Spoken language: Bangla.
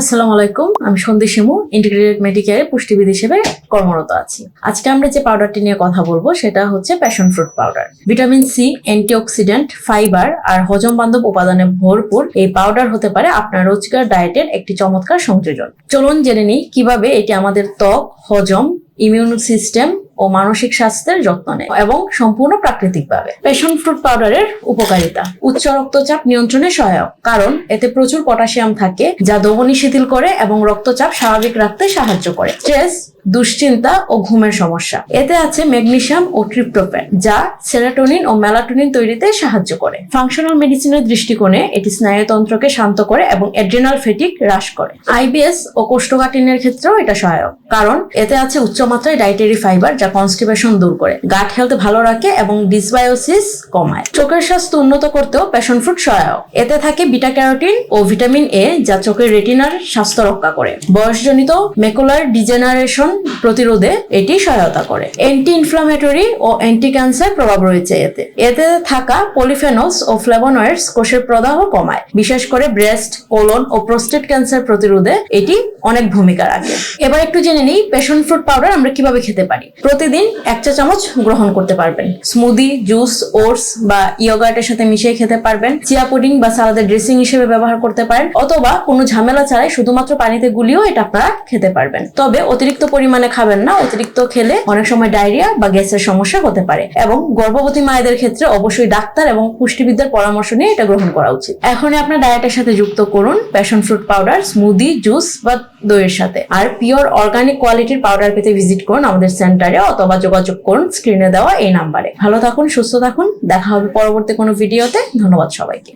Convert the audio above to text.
আসসালামু আলাইকুম, আমি সন্দীপ শিমু ইন্টিগ্রেটেড মেডিকেয়ারে পুষ্টিবিদ হিসেবে কর্মরত আছি। আজকে আমরা যে পাউডারটি নিয়ে কথা বলব, সেটা হচ্ছে passion fruit powder vitamin C antioxidant fibre আর হজম বান্ধব উপাদানে ভরপুর এই পাউডার হতে পারে আপনার রোজকার ডায়েটের একটি চমৎকার সংযোজন। চলুন জেনে নিই কীভাবে এটি আমাদের ত্বক, হজম ইমিউন সিস্টেম ও মানসিক স্বাস্থ্যের যত্ন নেয় এবং সম্পূর্ণ প্রাকৃতিকভাবে। প্যাশন ফ্রুট পাউডারের উপকারিতা। উচ্চ রক্তচাপ নিয়ন্ত্রণে সহায়ক, কারণ এতে প্রচুর পটাশিয়াম থাকে, যা দমনি শিথিল করে এবং রক্তচাপ স্বাভাবিক রাখতে সাহায্য করে। স্ট্রেস দুশ্চিন্তা ও ঘুমের সমস্যা। এতে আছে ম্যাগনেশিয়াম ও ট্রিপ্টোফ্যান, যা সেরাটোনিন ও মেলাটোনিন তৈরিতে সাহায্য করে। ফাংশনাল মেডিসিনের দৃষ্টিকোণে এটি স্নায়ুতন্ত্রকে শান্ত করে এবং অ্যাড্রেনাল ফেটিক হ্রাস করে। আইবিএস ও কোষ্ঠকাঠিন্যের ক্ষেত্রেও এটা সহায়ক, কারণ এতে আছে উচ্চমাত্রায় ডাইটারি ফাইবার যা কনস্টিপেশন দূর করে গাট হেলথ ভালো রাখে এবং ডিসবায়োসিস কমায়। চোখের স্বাস্থ্য উন্নত করতেও প্যাশন ফ্রুট সহায়ক। এতে থাকে বিটা ক্যারোটিন ও ভিটামিন এ যা চোখের রেটিনার স্বাস্থ্য রক্ষা করে। বয়সজনিত মেকুলার ডিজেনারেশন প্রতিরোধে এটি সহায়তা করে। অ্যান্টি ইনফ্লামেটরি ও অ্যান্টি ক্যান্সার প্রভাব রয়েছে এতে। এতে থাকা পলিফেনলস ও ফ্লেভোনয়েডস কোষের প্রদাহ কমায়। বিশেষ করে ব্রেস্ট কোলন ও প্রোস্টেট ক্যান্সার প্রতিরোধে এটি অনেক ভূমিকা রাখে। এবার একটু জেনে নিই প্যাশন ফ্রুট পাউডার আমরা কীভাবে খেতে পারি। প্রতিদিন এক চা চামচ গ্রহণ করতে পারবেন। স্মুদি জুস ওটস বা ইয়োগার্টের সাথে মিশিয়ে খেতে পারবেন। চিয়া পুডিং বা সালাদের ড্রেসিং হিসেবে ব্যবহার করতে পারেন। অথবা কোনো ঝামেলা ছাড়াই শুধুমাত্র পানিতে গুলিয়েও এটা আপনারা খেতে পারবেন। তবে অতিরিক্ত পরিমাণে খাবেন না, অতিরিক্ত খেলে অনেক সময় ডায়রিয়া বা গ্যাসের সমস্যা হতে পারে। এবং গর্ভবতী মায়েদের ক্ষেত্রে অবশ্যই ডাক্তার এবং পুষ্টিবিদদের পরামর্শ নিয়ে এটা গ্রহণ করা উচিত। এখনই আপনার ডায়েটের সাথে যুক্ত করুন passion fruit powder smoothie juice বা দইয়ের সাথে। আর পিওর অর্গানিক কোয়ালিটির পাউডার পেতে ভিজিট করুন আমাদের সেন্টারে অথবা যোগাযোগ করুন স্ক্রিনে দেওয়া এই নাম্বারে ভালো থাকুন, সুস্থ থাকুন, দেখা হবে পরবর্তী কোনো ভিডিওতে ধন্যবাদ সবাইকে।